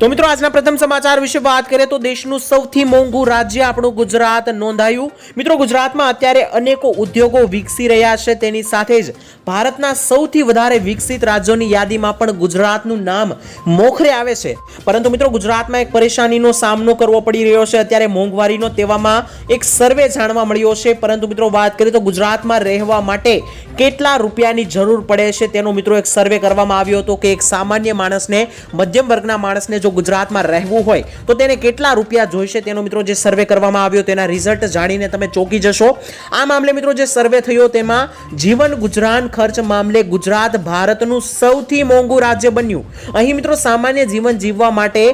તો મિત્રો, આજના પ્રથમ સમાચાર વિશે વાત કરીએ તો દેશનું સૌથી મોંઘું રાજ્ય આપણું ગુજરાત નોંધાયું. મિત્રો, ગુજરાતમાં અત્યારે અનેકો ઉદ્યોગો વિકસી રહ્યા છે. તેની સાથે જ ભારતના સૌથી વધારે વિકસિત રાજ્યોની યાદીમાં પણ ગુજરાતનું નામ મોખરે આવે છે. પરંતુ મિત્રો, ગુજરાતમાં એક પરેશાનીનો સામનો કરવો પડી રહ્યો છે. અત્યારે મોંઘવારીનો તેવામાં એક સર્વે જાણવા મળ્યો છે. પરંતુ મિત્રો, વાત કરીએ તો ગુજરાતમાં રહેવા માટે કેટલા રૂપિયાની જરૂર પડે છે તેનો મિત્રો, એક સર્વે કરવામાં આવ્યો હતો કે એક સામાન્ય માણસને, મધ્યમ વર્ગના માણસને જો ગુજરાતમાં રહેવું હોય, તો તેને કેટલા રૂપિયા જોઈશે તેનો મિત્રો જે સર્વે કરવામાં આવ્યો તેના રિઝલ્ટ જાણીને તમે ચોંકી જશો. આ મામલે મિત્રો જે સર્વે થયો તેમાં જીવન ગુજરાન ખર્ચ મામલે ગુજરાત ભારતનું સૌથી મોંઘું રાજ્ય બન્યું. અહીં મિત્રો સામાન્ય જીવન જીવવા માટે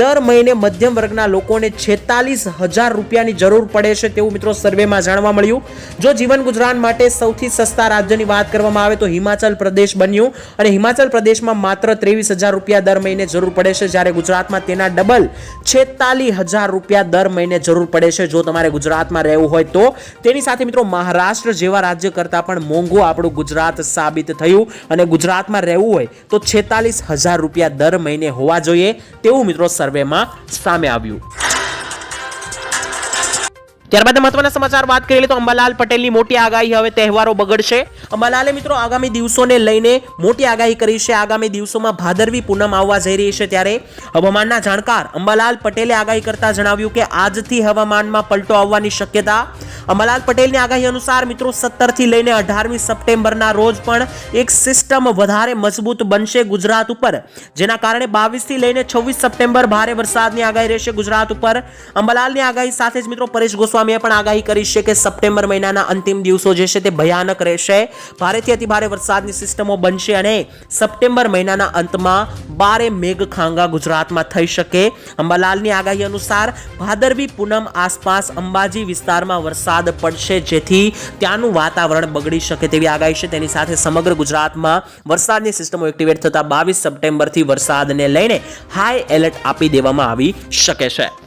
દર મહિને મધ્યમ વર્ગના લોકોને છેતાલીસ હજાર રૂપિયાની જરૂર પડે છે તેવું મિત્રો સર્વેમાં જાણવા મળ્યું. જો જીવન ગુજરાન માટે સૌથી સસ્તા રાજ્યની વાત કરવામાં આવે તો હિમાચલ પ્રદેશ બન્યું અને હિમાચલ પ્રદેશમાં માત્ર ત્રેવીસ હજાર રૂપિયા દર મહિને જરૂર પડે છે જ્યારે ગુજરાતમાં તેના ડબલ છેતાલીસ હજાર રૂપિયા દર મહિને જરૂર પડે છે. જો તમારે ગુજરાતમાં રહેવું હોય તો. તેની સાથે મિત્રો મહારાષ્ટ્ર જેવા રાજ્ય કરતાં પણ મોંઘું આપણું ગુજરાત સાબિત થયું. અને ગુજરાતમાં રહેવું હોય તો છેતાલીસ હજાર રૂપિયા દર મહિને હોવા જોઈએ. તેવું મિત્રો સર્વેમાં સામે આવ્યું. ત્યારબાદ મહત્વના સમાચાર વાત કરી લે તો અંબાલાલ પટેલની મોટી આગાહી હવે તહેવારો બગડશે. અંબાલાલે મિત્રો આગામી દિવસોને લઈને મોટી આગાહી કરી છે. આગામી દિવસોમાં ભાદરવી પૂનમ આવવા જઈ રહી છે ત્યારે હવામાનના જાણકાર અંબાલાલ પટેલે આગાહી કરતા જણાવ્યું કે આજથી હવામાનમાં પલટો આવવાની શક્યતા. અંબાલાલ પટેલની આગાહી અનુસાર મિત્રો સત્તરથી લઈને અઢારમી સપ્ટેમ્બરના રોજ પણ એક સિસ્ટમ વધારે મજબૂત બનશે ગુજરાત ઉપર, જેના કારણે બાવીસથી લઈને છવ્વીસ સપ્ટેમ્બર ભારે વરસાદની આગાહી રહેશે ગુજરાત ઉપર. અંબાલાલની આગાહી સાથે જ મિત્રો પરેશ ગોસ્વામીએ પણ આગાહી કરી છે કે સપ્ટેમ્બર મહિનાના અંતિમ દિવસો જે છે તે ભયાનક રહેશે. ભારેથી અતિ ભારે વરસાદની સિસ્ટમો બનશે અને સપ્ટેમ્બર મહિનાના અંતમાં બારે મેઘખાંગા ગુજરાતમાં થઈ શકે. અંબાલાલની આગાહી અનુસાર ભાદરવી પૂનમ આસપાસ અંબાજી વિસ્તારમાં વરસાદ પડશે જેથી ત્યાંનું વાતાવરણ બગડી શકે તેવી આગાહી છે. તેની સાથે સમગ્ર ગુજરાતમાં વરસાદની સિસ્ટમો એક્ટિવેટ થતા બાવીસ સપ્ટેમ્બરથી વરસાદને લઈને હાઈ એલર્ટ આપી દેવામાં આવી શકે છે.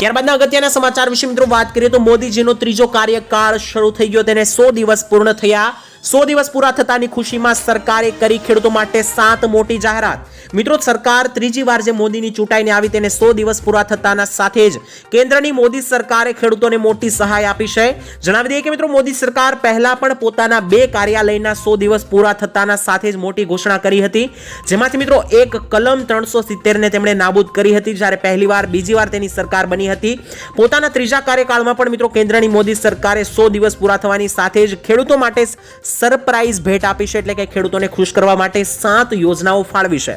ત્યારબાદના અગત્યના સમાચાર વિશે મિત્રો વાત કરીએ તો મોદીજીનો ત્રીજો કાર્યકાળ શરૂ થઈ ગયો. તેને સો દિવસ પૂર્ણ થયા. સો દિવસ પૂરા થતાની ખુશીમાં સરકારે કરી ખેડૂતો માટે સાત મોટી જાહેરાત. મિત્રો, સરકાર ત્રીજી વાર જે મોદીની ચૂંટાઈને આવી તેને સો દિવસ પૂરા થતાના સાથે જ કેન્દ્રની મોદી સરકારે ખેડૂતોને મોટી સહાય આપી છે. જણાવી દઈએ કે મિત્રો, મોદી સરકાર પહેલા પણ પોતાના બે કાર્યાલયના સો દિવસ પૂરા થતાના સાથે જ મોટી ઘોષણા કરી હતી. જેમાંથી મિત્રો, એક કલમ ત્રણસો સિત્તેરને તેમણે નાબૂદ કરી હતી જ્યારે પહેલી વાર બીજી વાર તેની સરકાર બની હતી. પોતાના ત્રીજા કાર્યકાળમાં પણ મિત્રો, કેન્દ્રની મોદી સરકારે સો દિવસ પૂરા થવાની સાથે જ ખેડૂતો માટે સરપ્રાઇઝ ભેટ આપી છે એટલે કે ખેડૂતોને ખુશ કરવા માટે સાત યોજનાઓ ફાળવી છે.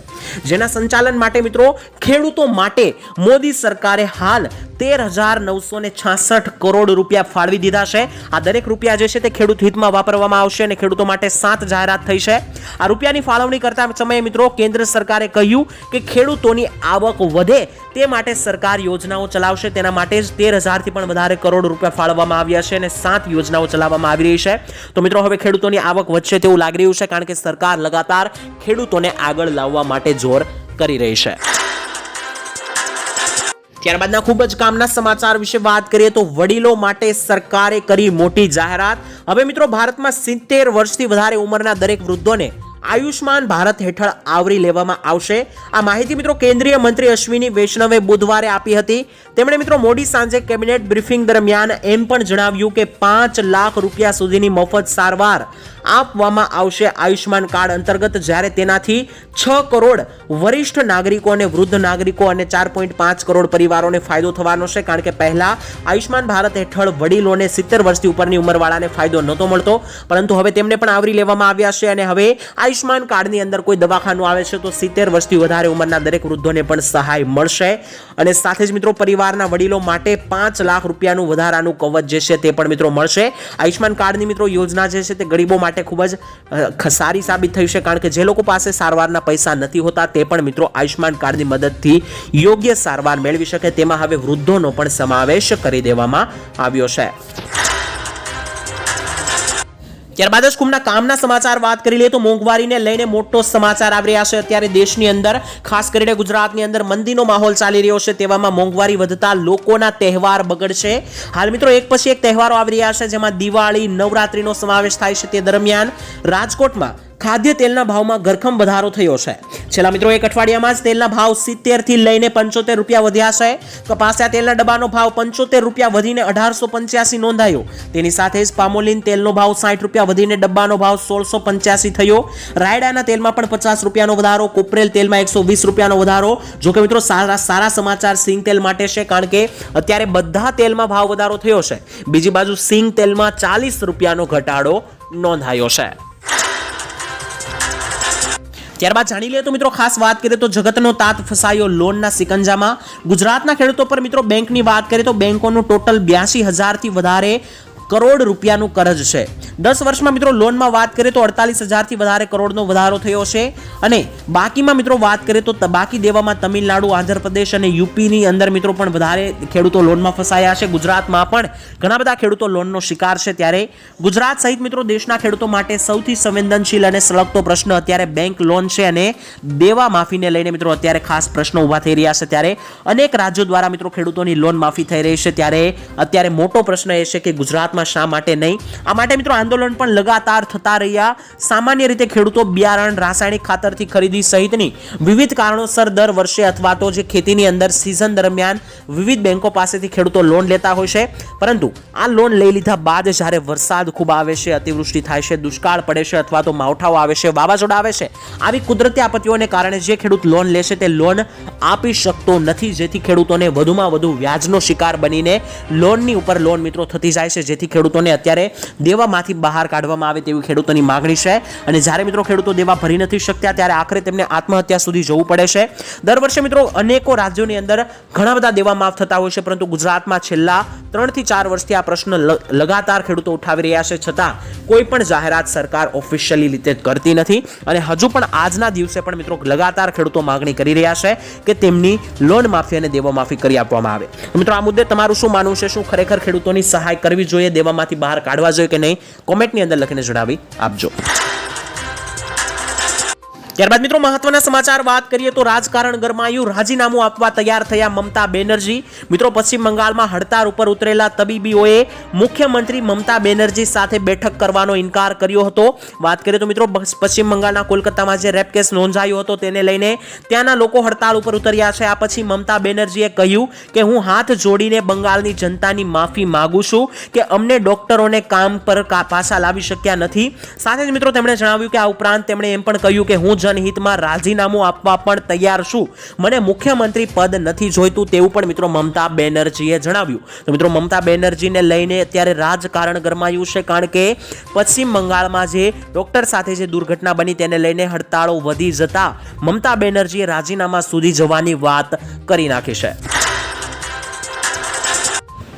જેના સંચાલન માટે મિત્રો, ખેડૂતો માટે મોદી સરકારે હાલ તેર હજાર નવસો ને છાસઠ કરોડ રૂપિયા ફાળવી દીધા છે. આ દરેક રૂપિયા જે છે તે ખેડૂત હિતમાં વાપરવામાં આવશે અને ખેડૂતો માટે સાત જાહેરાત થઈ છે. આ રૂપિયાની ફાળવણી કરતા સમયે મિત્રો, કેન્દ્ર સરકારે કહ્યું કે ખેડૂતોની આવક વધે તે માટે સરકાર યોજનાઓ ચલાવશે. તેના માટે જ તેર હજારથી પણ વધારે કરોડ રૂપિયા ફાળવવામાં આવ્યા છે અને સાત યોજનાઓ ચલાવવામાં આવી રહી છે. તો મિત્રો, હવે ખેડૂતોની આવક વધશે તેવું લાગી રહ્યું છે કારણ કે સરકાર લગાતાર ખેડૂતોને આગળ લાવવા માટે જોર કરી રહી છે. ત્યારબાદના ખૂબ જ કામના સમાચાર વિશે વાત કરીએ તો વડીલો માટે સરકારે કરી મોટી જાહેરાત. હવે મિત્રો, ભારતમાં સિત્તેર વર્ષથી વધારે ઉંમરના દરેક વૃદ્ધોને આયુષ્માન ભારત હેઠળ આવરી લેવામાં આવશે. આ માહિતી મિત્રો કેન્દ્રીય મંત્રી અશ્વિની વૈષ્ણવે બુધવારે આપી હતી. તેમણે મિત્રો મોડી સાંજે કેબિનેટ બ્રીફિંગ દરમિયાન એમ પણ જણાવ્યું કે પાંચ લાખ રૂપિયા સુધીની મફત સારવાર આપવામાં આવશે આયુષ્માન કાર્ડ અંતર્ગત જ્યારે તેનાથી છ કરોડ વરિષ્ઠ નાગરિકો અને વૃદ્ધ નાગરિકો અને ચાર પોઈન્ટ પાંચ કરોડ પરિવારોને ફાયદો થવાનો છે. કારણ કે પહેલાં આયુષ્માન ભારત હેઠળ વડીલોને સિત્તેર વર્ષથી ઉપરની ઉંમરવાળાને ફાયદો નહોતો મળતો. પરંતુ હવે તેમને પણ આવરી લેવામાં આવ્યા છે અને હવે આયુષ્માન કાર્ડની અંદર કોઈ દવાખાનું આવે છે તો સિત્તેર વર્ષથી વધારે ઉંમરના દરેક વૃદ્ધોને પણ સહાય મળશે. અને સાથે જ મિત્રો પરિવારના વડીલો માટે પાંચ લાખ રૂપિયાનું વધારાનું કવચ જે છે તે પણ મિત્રો મળશે. આયુષ્માન કાર્ડની મિત્રો યોજના જે છે તે ગરીબો માટે ખૂબ જ સારી સાબિત થઈ છે કારણ કે જે લોકો પાસે સારવારના પૈસા નથી હોતા તે પણ મિત્રો આયુષ્માન કાર્ડની મદદથી યોગ્ય સારવાર મેળવી શકે. તેમાં હવે વૃદ્ધોનો પણ સમાવેશ કરી દેવામાં આવ્યો છે. ત્યારબાદ જ કુંભના કામના સમાચાર વાત કરી લઈએ તો મોંઘવારીને લઈને મોટો સમાચાર આવી રહ્યા છે. અત્યારે દેશની અંદર, ખાસ કરીને ગુજરાતની અંદર મંદીનો માહોલ ચાલી રહ્યો છે. તેવામાં મોંઘવારી વધતા લોકોના તહેવાર બગડશે. હાલ મિત્રો, એક પછી એક તહેવારો આવી રહ્યા છે, જેમાં દિવાળી, નવરાત્રિનો સમાવેશ થાય છે. તે દરમિયાન રાજકોટમાં ખાદ્ય તેલના ભાવમાં ઘરખમ વધારો થયો છે. છેલ્લા મિત્રો, એક અઠવાડિયામાં જ તેલના ભાવ સિત્તેરથી લઈને પંચોતેર રૂપિયા વધ્યા છે. કપાસિયા તેલના ડબ્બાનો ભાવ પંચોતેર રૂપિયા વધીને અઢારસો પંચ્યાસી નોંધાયો. તેની સાથે જ પામોલીન તેલનો ભાવ સાઠ રૂપિયા વધીને ડબ્બાનો ભાવ સોળસો પંચ્યાસી થયો. રાયડાના તેલમાં પણ પચાસ રૂપિયાનો વધારો, કોપરેલ તેલમાં એકસો વીસ રૂપિયાનો વધારો. જો કે મિત્રો, સારા સારા સમાચાર સિંગ તેલ માટે છે, કારણ કે અત્યારે બધા તેલમાં ભાવ વધારો થયો છે. બીજી બાજુ સિંગ તેલમાં ચાલીસ રૂપિયાનો ઘટાડો નોંધાયો છે. ત્યારબાદ જાણી લઈએ તો મિત્રો, ખાસ વાત કરીએ તો જગતનો તાત ફસાયો લોનના સિકંજામાં. ગુજરાતના ખેડૂતો પર મિત્રો, બેંકની વાત કરીએ તો બેંકોનું ટોટલ બ્યાસી હજારથી વધારે કરોડ રૂપિયાનું કરજ છે. દસ વર્ષમાં મિત્રો લોનમાં વાત કરીએ તો અડતાલીસ હજારથી વધારે કરોડનો વધારો થયો છે અને બાકીમાં મિત્રો વાત કરીએ તો બાકી દેવામાં તમિલનાડુ, આંધ્રપ્રદેશ અને યુપીની અંદર મિત્રો પણ વધારે ખેડૂતો લોનમાં ફસાયા છે. ગુજરાતમાં પણ ઘણા બધા ખેડૂતો લોનનો શિકાર છે ત્યારે ગુજરાત સહિત મિત્રો દેશના ખેડૂતો માટે સૌથી સંવેદનશીલ અને સળગતો પ્રશ્ન અત્યારે બેંક લોન છે અને દેવા માફીને લઈને મિત્રો અત્યારે ખાસ પ્રશ્નો ઊભા થઈ રહ્યા છે ત્યારે અનેક રાજ્યો દ્વારા મિત્રો ખેડૂતોની લોન માફી થઈ રહી છે ત્યારે અત્યારે મોટો પ્રશ્ન એ છે કે ગુજરાતમાં શા માટે નહીં? આ માટે મિત્રો આંદોલન પણ લગાતાર થતા રહ્યા. સામાન્ય રીતે ખેડૂતો બિયારણ, રાસાયણિક ખાતરથી ખરીદી સહિતની વિવિધ કારણોસર દર વર્ષે અથવા તો જે ખેતીની અંદર સિઝન દરમિયાન વિવિધ બેંકો પાસેથી ખેડૂતો લોન લેતા હોય છે. પરંતુ આ લોન લઈ લીધા બાદ જ્યારે વરસાદ ખૂબ આવે છે, અતિવૃષ્ટિ થાય છે, દુષ્કાળ પડે છે અથવા તો માવઠાઓ આવે છે, વાવાઝોડા આવે છે, આવી કુદરતી આપત્તિઓને કારણે જે ખેડૂત લોન લેશે તે લોન આપી શકતો નથી. જેથી ખેડૂતોને વધુમાં વધુ વ્યાજનો શિકાર બનીને લોનની ઉપર લોન મિત્રો થતી જાય છે. જેથી ખેડૂતોને અત્યારે દેવામાંથી બહાર કાઢવામાં આવે તેવી ખેડૂતોની માગણી છે. અને જ્યારે મિત્રો ખેડૂતો દેવા ભરી નથી શકતા, ત્યારે આખરે તેમને આત્મહત્યા સુધી જવું પડે છે. દર વર્ષે મિત્રો અનેકો રાજ્યોની અંદર ઘણા બધા દેવા માફ થતા હોય છે, પરંતુ ગુજરાતમાં છેલ્લા ત્રણથી ચાર વર્ષથી આ પ્રશ્ન લગાતાર ખેડૂતો ઉઠાવી રહ્યા છે. છતાં કોઈ પણ જાહેરાત સરકાર ઓફિશિયલી રીતે કરતી નથી. અને હજુ પણ આજના દિવસે પણ મિત્રો લગાતાર ખેડૂતો માગણી કરી રહ્યા છે કે તેમની લોન માફી અને દેવા માફી કરી આપવામાં આવે. મિત્રો, આ મુદ્દે તમારું શું માનવું છે? શું ખરેખર ખેડૂતોની સહાય કરવી જોઈએ? દેવામાંથી બહાર કાઢવા જોઈએ કે નહીં? કોમેન્ટની અંદર લખીને જણાવી આપજો. ત્યારબાદ મિત્રો મહત્વના સમાચાર વાત કરીએ તો રાજકારણ ગરમાયું, રાજીનામું આપવા તૈયાર થયા મમતા બેનર્જી. મિત્રો, પશ્ચિમ બંગાળમાં હડતાળ ઉપર ઉતરેલા તબીબીઓએ મુખ્યમંત્રી મમતા બેનર્જી સાથે બેઠક કરવાનો ઇનકાર કર્યો હતો. વાત કરીએ તો મિત્રો પશ્ચિમ બંગાળના કોલકાતામાં જે રેપ કેસ નોંધાયો હતો તેને લઈને ત્યાંના લોકો હડતાળ ઉપર ઉતર્યા છે. આ પછી મમતા બેનર્જીએ કહ્યું કે, હું હાથ જોડીને બંગાળની જનતાની માફી માગું છું કે અમને ડોક્ટરોને કામ પર પાછા લાવી શક્યા નથી. સાથે જ મિત્રો, તેમણે જણાવ્યું કે આ ઉપરાંત તેમણે એમ પણ કહ્યું કે, હું જનહિતમાં રાજીનામું આપવા પણ તૈયાર છું. મને મુખ્યમંત્રી પદ નથી જોઈતું તેવું પણ મિત્રો મમતા બેનર્જીએ જણાવ્યું. તો મિત્રો મમતા બેનર્જીને લઈને અત્યારે રાજકારણ ગરમાયું છે કારણ કે પશ્ચિમ બંગાળમાં જે ડોક્ટર સાથે જે દુર્ઘટના બની તેને લઈને હડતાળો વધી જતા મમતા બેનર્જીએ રાજીનામા સુધી જવાની વાત કરી નાખી છે.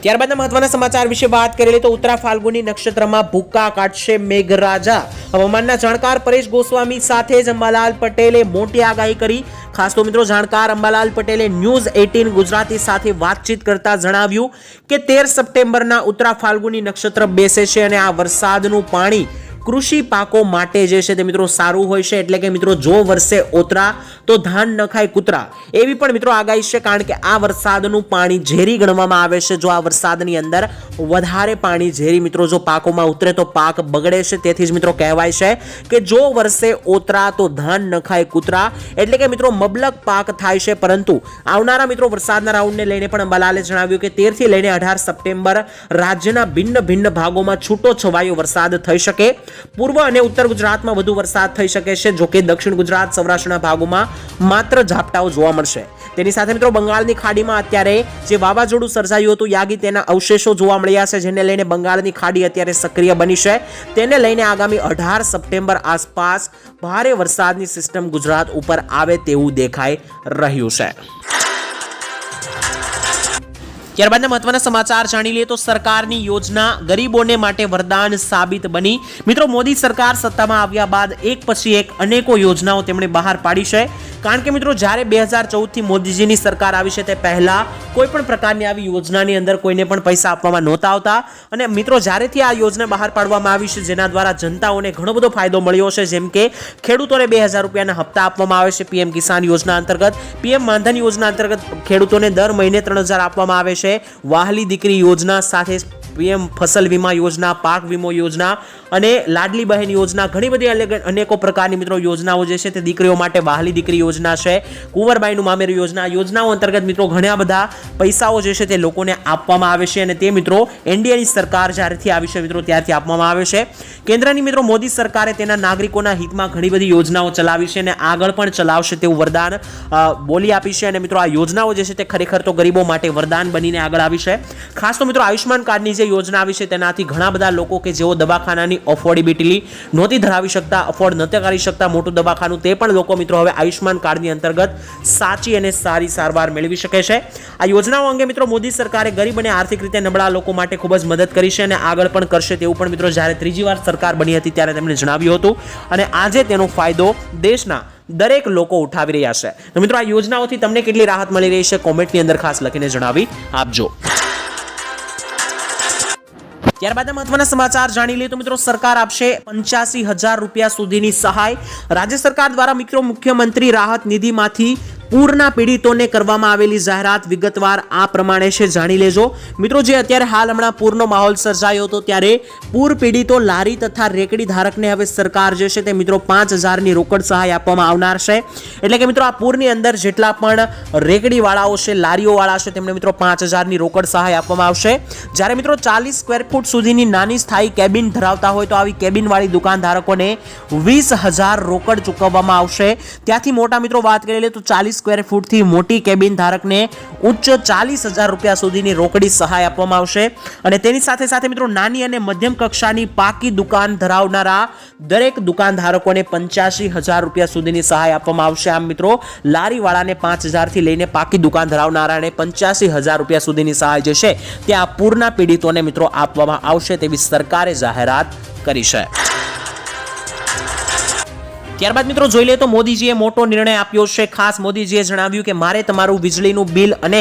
ત્યારબાદના મહત્વના સમાચાર વિશે વાત કરીએ તો ઉત્તરા ફાલ્ગુની નક્ષત્રમાં ભૂક્કા કાઢશે મેઘરાજા. હવામાનના જાણકાર પરેશ ગોસ્વામી સાથે જ અંબાલાલ પટેલે મોટી આગાહી કરી. ખાસ તો મિત્રો જાણકાર અંબાલાલ પટેલે ન્યૂઝ એટીન ગુજરાતી સાથે વાતચીત કરતા જણાવ્યું કે તેર સપ્ટેમ્બરના ઉત્તરા ફાલ્ગુની નક્ષત્ર બેસે છે અને આ વરસાદનું પાણી કૃષિ પાકો માટે જે છે તે મિત્રો સારું હોય છે, એટલે કે મિત્રો જો વર્ષે ઓતરા, તો ધાન ન ખાય કૂતરા. એવી પણ મિત્રો આગાહી છે, કારણ કે આ વરસાદનું પાણી ઝેરી ગણવામાં આવે છે. જો આ વરસાદની અંદર વધારે પાણી ઝેરી મિત્રો જો પાકોમાં ઉતરે, તો પાક બગડે છે. તેથી જ મિત્રો કહેવાય છે કે જો વર્ષે ઓતરા, તો ધાન ન ખાય કૂતરા. એટલે કે મિત્રો મબલક પાક થાય છે, પરંતુ આવનારા મિત્રો વરસાદના રાઉન્ડને લઈને પણ અંબાલાલે જણાવ્યું કે તેરથી લઈને અઢાર સપ્ટેમ્બર રાજ્યના ભિન્ન ભિન્ન ભાગોમાં છૂટો છવાયો વરસાદ થઈ શકે. પૂર્વ અને ઉત્તર ગુજરાતમાં વધુ વરસાદ થઈ શકે છે જોકે દક્ષિણ ગુજરાત, સૌરાષ્ટ્રના ભાગોમાં માત્ર ઝાપટાઓ જોવા મળશે. તેની સાથે મિત્રો બંગાળની ખાડીમાં અત્યારે જે વાવાઝોડું સર્જાયું હતું, યાગી તેના અવશેષો જોવા મળ્યા છે, જેને લઈને બંગાળની ખાડી અત્યારે સક્રિય બની છે. તેને લઈને આગામી અઢાર સપ્ટેમ્બર આસપાસ ભારે વરસાદની સિસ્ટમ ગુજરાત ઉપર આવે તેવું દેખાઈ રહ્યું છે. ત્યારબાદના મહત્વના સમાચાર જાણી લઈએ તો સરકારની યોજના ગરીબોને માટે વરદાન સાબિત બની. મિત્રો, મોદી સરકાર સત્તામાં આવ્યા બાદ એક પછી એક અનેકો યોજનાઓ તેમણે બહાર પાડી છે. કારણ કે મિત્રો, જ્યારે બે હજાર ચૌદથી મોદીજીની સરકાર આવી છે તે પહેલાં કોઈ પણ પ્રકારની આવી યોજનાની અંદર કોઈને પણ પૈસા આપવામાં નહોતા આવતા. અને મિત્રો, જ્યારેથી આ યોજના બહાર પાડવામાં આવી છે, જેના દ્વારા જનતાઓને ઘણો બધો ફાયદો મળ્યો છે, જેમ કે ખેડૂતોને બે હજાર રૂપિયાના હપ્તા આપવામાં આવે છે પીએમ કિસાન યોજના અંતર્ગત. પીએમ માનધન યોજના અંતર્ગત ખેડૂતોને દર મહિને ત્રણ હજાર આપવામાં આવે છે. વાહલી દીકરી યોજના સાથે પીએમ ફસલ વીમા યોજના, પાક વીમો યોજના અને લાડલી બહેન યોજના, ઘણી બધી અનેકો પ્રકારની મિત્રો યોજનાઓ જે છે તે દીકરીઓ માટે વહાલી દીકરી યોજના છે, કુંવરબાઈનું મામેરું યોજના યોજનાઓ અંતર્ગત મિત્રો ઘણા બધા પૈસાઓ જે છે તે લોકોને આપવામાં આવે છે અને તે મિત્રો એનડીએની સરકાર જ્યારથી આવી છે મિત્રો ત્યારથી આપવામાં આવે છે. કેન્દ્રની મિત્રો મોદી સરકારે તેના નાગરિકોના હિતમાં ઘણી બધી યોજનાઓ ચલાવી છે અને આગળ પણ ચલાવશે તેવું વરદાન બોલી આપી છે અને મિત્રો આ યોજનાઓ જે છે તે ખરેખર તો ગરીબો માટે વરદાન બનીને આગળ આવી છે. ખાસ તો મિત્રો આયુષ્યમાન કાર્ડની જે યોજના છે તેનાથી ઘણા બધા લોકો કે જેઓ દવાખાનાની અફોર્ડેબિલિટી નહોતી ધરાવી શકતા અફોર્ડ નહોતા કરી શકતા મોટું દવાખાનું, તે પણ લોકો મિત્રો હવે આયુષ્યમાન કાર્ડની અંતર્ગત સાચી અને સારી સારવાર મેળવી શકે છે. આ યોજનાઓ અંગે મિત્રો મોદી સરકારે ગરીબ અને આર્થિક રીતે નબળા લોકો માટે ખૂબ જ મદદ કરી છે અને આગળ પણ કરશે તેવું પણ મિત્રો જ્યારે ત્રીજી વાર સરકાર બની હતી ત્યારે તેમણે જણાવ્યું હતું. અને આજે તેનો ફાયદો દેશના દરેક લોકો ઉઠાવી રહ્યા છે. તો મિત્રો આ યોજનાઓથી તમને કેટલી રાહત મળી રહી છે? કોમેન્ટની અંદર ખાસ લખીને જણાવી આપજો. ત્યારબાદ મહત્વના સમાચાર જાણી લઈએ તો મિત્રો સરકાર આપશે પંચ્યાસી હજાર રૂપિયા સુધીની સહાય. રાજ્ય સરકાર દ્વારા મિત્રો મુખ્યમંત્રી રાહત નિધિમાંથી પૂરના પીડિતોને કરવામાં આવેલી જાહેરાત વિગતવાર આ પ્રમાણે છે, જાણી લેજો. મિત્રો, જે અત્યારે હાલ હમણાં પૂરનો માહોલ સર્જાયો હતો, ત્યારે પૂર પીડિતો લારી તથા રેકડી ધારકને હવે સરકાર જે છે તે મિત્રો પાંચ હજારની રોકડ સહાય આપવામાં આવનાર છે. એટલે કે મિત્રો, આ પૂરની અંદર જેટલા પણ રેકડીવાળાઓ છે, લારીઓવાળા છે, તેમને મિત્રો પાંચ હજારની રોકડ સહાય આપવામાં આવશે. જ્યારે મિત્રો ચાલીસ સ્ક્વેર ફૂટ સુધીની નાની સ્થાયી કેબિન ધરાવતા હોય, તો આવી કેબિનવાળી દુકાનધારકોને વીસ હજાર રોકડ ચૂકવવામાં આવશે. ત્યાંથી મોટા મિત્રો વાત કરી લે તો ચાલીસ સ્ક્વેર ફૂટથી મોટી કેબિન ધારકને ઉચ્ચ ચાલીસ હજાર રૂપિયા સુધીની રોકડી સહાય આપવામાં આવશે. અને તેની સાથે સાથે મિત્રો, નાની અને મધ્યમ કક્ષાની પાકી દુકાન ધરાવનારા દરેક દુકાન ધારકોને પંચ્યાસી હજાર રૂપિયા સુધીની સહાય આપવામાં આવશે. આમ મિત્રો, લારીવાળાને પાંચ હજારથી લઈને પાકી દુકાન ધરાવનારાને પંચ્યાસી હજાર રૂપિયા સુધીની સહાય જે છે, તે આ પૂરના પીડિતોને મિત્રો આપવામાં આવશે તેવી સરકારે જાહેરાત કરી છે. ત્યારબાદ મિત્રો જોઈ લઈએ તો મોદીજીએ મોટો નિર્ણય આપ્યો છે. ખાસ મોદીજીએ જણાવ્યું કે મારે તમારું વીજળીનું બિલ અને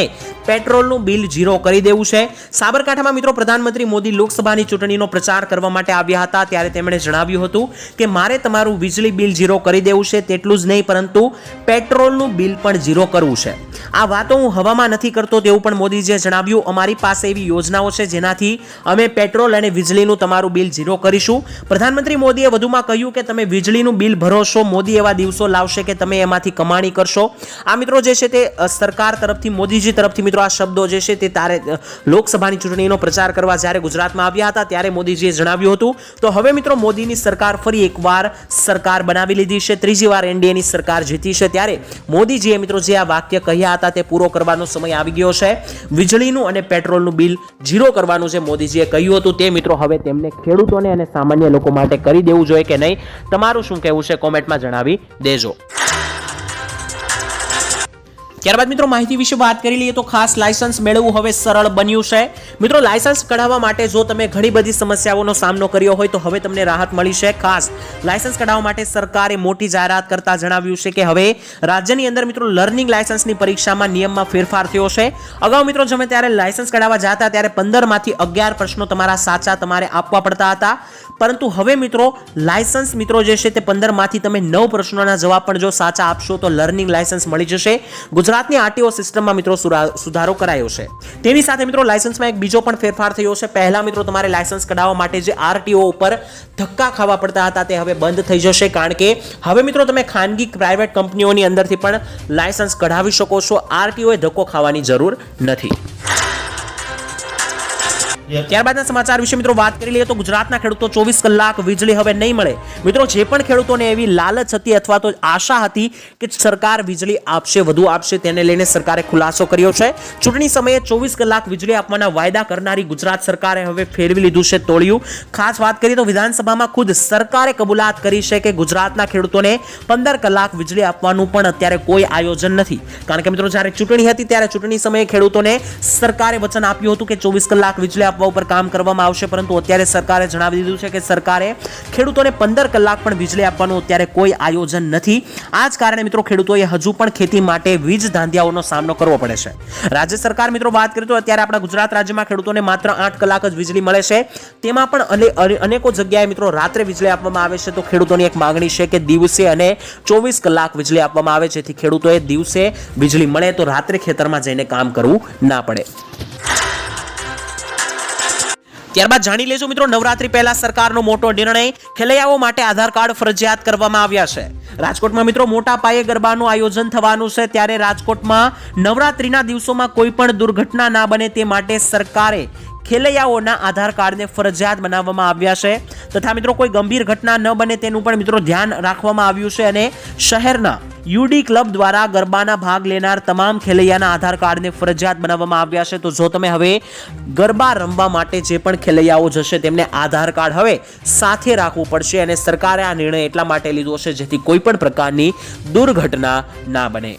પેટ્રોલનું બિલ ઝીરો કરી દેવું છે. સાબરકાંઠામાં મિત્રો પ્રધાનમંત્રી મોદી લોકસભાની ચૂંટણીનો પ્રચાર કરવા માટે આવ્યા હતા ત્યારે તેમણે જણાવ્યું હતું કે મારે તમારું વીજળી બિલ ઝીરો કરી દેવું છે તેટલું જ નહીં પરંતુ પેટ્રોલનું બિલ પણ ઝીરો કરવું છે. આ વાતો હું હવામાં નથી કરતો તેવું પણ મોદીજીએ જણાવ્યું. અમારી પાસે એવી યોજનાઓ છે જેનાથી અમે પેટ્રોલ અને વીજળીનું તમારું બિલ ઝીરો કરીશું. પ્રધાનમંત્રી મોદીએ વધુમાં કહ્યું કે તમે વીજળીનું બિલ ભરો છો મોદી એવા દિવસો લાવશે કે તમે એમાંથી કમાણી કરશો. આ મિત્રો જે છે તે સરકાર તરફથી, મોદીજી તરફથી મિત્રો આ શબ્દો જે છે તે તારે લોકસભાની ચૂંટણીનો પ્રચાર કરવા જ્યારે ગુજરાતમાં આવ્યા હતા ત્યારે મોદીજીએ જણાવ્યું હતું. તો હવે મિત્રો મોદીની સરકાર ફરી એકવાર સરકાર બનાવી લીધી છે. ત્રીજી વાર એનડીએની સરકાર જીતી છે. ત્યારે મોદીજીએ મિત્રો જે આ વાક્ય કહ્યા હતા તે પૂરો કરવાનો સમય આવી ગયો છે. વીજળીનું અને પેટ્રોલનું બિલ ઝીરો કરવાનું જે મોદીજીએ કહ્યું હતું તે મિત્રો હવે તેમને ખેડૂતોને અને સામાન્ય લોકો માટે કરી દેવું જોઈએ કે નહીં? તમારું શું કહેવું છે? કોમેન્ટમાં જણાવી દેજો. ત્યારબાદ મિત્રો માહિતી વિશે વાત કરી લઈએ તો ખાસ લાયસન્સ મેળવવું હવે સરળ બન્યું છે. મિત્રો લાયસન્સ કઢાવવા માટે જો તમે ઘણી બધી સમસ્યાઓનો સામનો કર્યો હોય તો હવે તમને રાહત મળી છે. ખાસ લાયસન્સ કઢાવવા માટે સરકારે મોટી જાહેરાત કરતા જણાવ્યું છે કે હવે રાજ્યની અંદર મિત્રો લર્નિંગ લાયસન્સની પરીક્ષામાં નિયમમાં ફેરફાર થયો છે. અગાઉ મિત્રો તમે ત્યારે લાયસન્સ કઢાવવા જતા ત્યારે પંદરમાંથી અગિયાર પ્રશ્નો તમારા સાચા તમારે આપવા પડતા હતા. પરંતુ હવે મિત્રો લાયસન્સ મિત્રો જે છે તે પંદરમાંથી તમે નવ પ્રશ્નોના જવાબ પણ જો સાચા આપશો તો લર્નિંગ લાયસન્સ મળી જશે. ગુજરાતની આરટીઓ સિસ્ટમમાં મિત્રો સુધારો કરાયો છે. તેની સાથે મિત્રો લાયસન્સમાં એક બીજો પણ ફેરફાર થયો છે. પહેલા મિત્રો તમારે લાયસન્સ કઢાવવા માટે જે આરટીઓ ઉપર ધક્કા ખાવા પડતા હતા તે હવે બંધ થઈ જશે કારણ કે હવે મિત્રો તમે ખાનગી પ્રાઇવેટ કંપનીઓની અંદરથી પણ લાયસન્સ કઢાવી શકો છો. આરટીઓએ ધક્કો ખાવાની જરૂર નથી. ત્યારબાદના સમાચાર વિશે મિત્રો વાત કરી લઈએ તો ગુજરાતના ખેડૂતો ચોવીસ કલાક વીજળી હવે નહીં મળે. મિત્રો, જે પણ ખેડૂતોને એવી લાલચ હતી અથવા તો આશા હતી કે સરકાર વીજળી આપશે, વધુ આપશે, તેને લઈને સરકારે ખુલાસો કર્યો છે. ચૂંટણી સમયે ચોવીસ કલાક વીજળી આપવાના વાયદા કરનારી ગુજરાત સરકારે હવે ફેરવી લીધું છે તોળિયું ખાસ વાત કરીએ તો વિધાનસભામાં ખુદ સરકારે કબૂલાત કરી છે કે ગુજરાતના ખેડૂતોને પંદર કલાક વીજળી આપવાનું પણ અત્યારે કોઈ આયોજન નથી. કારણ કે મિત્રો, જ્યારે ચૂંટણી હતી, ત્યારે ચૂંટણી સમયે ખેડૂતોને સરકારે વચન આપ્યું હતું કે ચોવીસ કલાક વીજળી આપવા ઉપર કામ કરવામાં આવશે, પરંતુ અત્યારે સરકારે જણાવી દીધું છે કે સરકારે ખેડૂતોને પંદર કલાક પણ વીજળી આપવાનું અત્યારે કોઈ આયોજન નથી. આ જ કારણે મિત્રો ખેડૂતોએ હજુ પણ ખેતી માટે વીજ ધાંધિયાઓનો સામનો કરવો પડે છે. રાજ્ય સરકાર મિત્રો વાત કરીએ તો અત્યારે આપણા ગુજરાત રાજ્યમાં ખેડૂતોને માત્ર આઠ કલાક જ વીજળી મળે છે. તેમાં પણ અને- અને- અનેકો જગ્યાએ મિત્રો રાત્રે વીજળી આપવામાં આવે છે, તો ખેડૂતોની એક માગણી છે કે દિવસે અને ચોવીસ કલાક વીજળી આપવામાં આવે છે જેથી ખેડૂતોએ દિવસે વીજળી મળે, તો રાત્રે ખેતરમાં જઈને કામ કરવું ના પડે. ત્યારબાદ જાણી લેજો મિત્રો, નવરાત્રી પહેલા સરકારનો મોટો નિર્ણય ખેલૈયાઓ માટે આધાર કાર્ડ ફરજિયાત કરવામાં આવ્યા છે. રાજકોટમાં મિત્રો, મોટા પાયે ગરબાનું આયોજન થવાનું છે, ત્યારે રાજકોટમાં નવરાત્રીના દિવસોમાં કોઈ પણ દુર્ઘટના ના બને તે માટે સરકારે ખેલૈયાઓના આધાર કાર્ડને ફરજિયાત બનાવવામાં આવ્યા છે. તથા મિત્રો, કોઈ ગંભીર ઘટના ન બને તેનું પણ મિત્રો ધ્યાન રાખવામાં આવ્યું છે અને શહેરના યુડી ક્લબ દ્વારા ગરબાના ભાગ લેનાર તમામ ખેલૈયાના આધાર કાર્ડને ફરજિયાત બનાવવામાં આવ્યા છે. તો જો તમે હવે ગરબા રમવા માટે જે પણ ખેલૈયાઓ જશે તેમને આધાર કાર્ડ હવે સાથે રાખવું પડશે અને સરકારે આ નિર્ણય એટલા માટે લીધો છે જેથી કોઈ પણ પ્રકારની દુર્ઘટના ના બને.